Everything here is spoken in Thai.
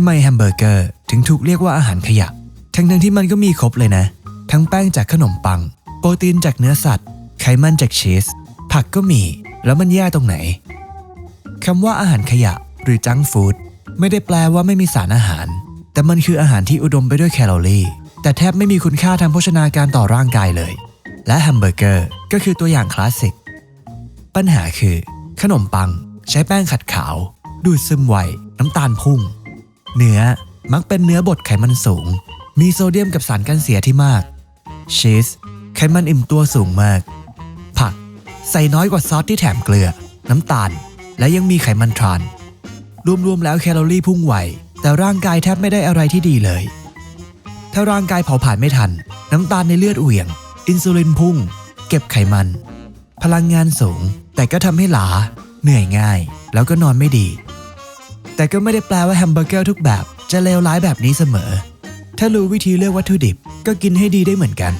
ทำไมแฮมเบอร์เกอร์ถึงถูกเรียกว่าอาหารขยะ ทั้งทั้งๆที่มันก็มีครบเลยนะ ทั้งแป้งจากขนมปัง โปรตีนจากเนื้อสัตว์ ไขมันจากชีส ผักก็มี แล้วมันแย่ตรงไหน คำว่าอาหารขยะหรือจังฟู้ดไม่ได้แปลว่าไม่มีสารอาหาร แต่มันคืออาหารที่อุดมไปด้วยแคลอรี่ แต่แทบไม่มีคุณค่าทางโภชนาการต่อร่างกายเลย และแฮมเบอร์เกอร์ก็คือตัวอย่างคลาสสิก ปัญหาคือ ขนมปัง ใช้แป้งขัดขาว ดูดซึมไวน้ำตาลพุ่ง เนื้อมักเป็นเนื้อบดไขมันสูง มีโซเดียมกับสารกันเสียที่มาก ชีส ไขมันอิ่มตัวสูงมาก ผัก ใส่น้อยกว่าซอสที่แถมเกลือ น้ำตาล และยังมีไขมันทราน รวมๆแล้วแคลอรี่พุ่งไวแต่ร่างกายแทบไม่ได้อะไรที่ดีเลย ถ้าร่างกายเผาผลาญไม่ทัน น้ำตาลในเลือดเหวี่ยง อินซูลินพุ่ง เก็บไขมัน พลังงานสูง แต่ก็ทำให้หลา เหนื่อยง่าย แล้วก็นอนไม่ดี แต่ก็ไม่ได้แปลว่าแฮมเบอร์เกอร์ทุกแบบจะเลวร้ายแบบนี้เสมอ ถ้ารู้วิธีเลือกวัตถุดิบก็กินให้ดีได้เหมือนกัน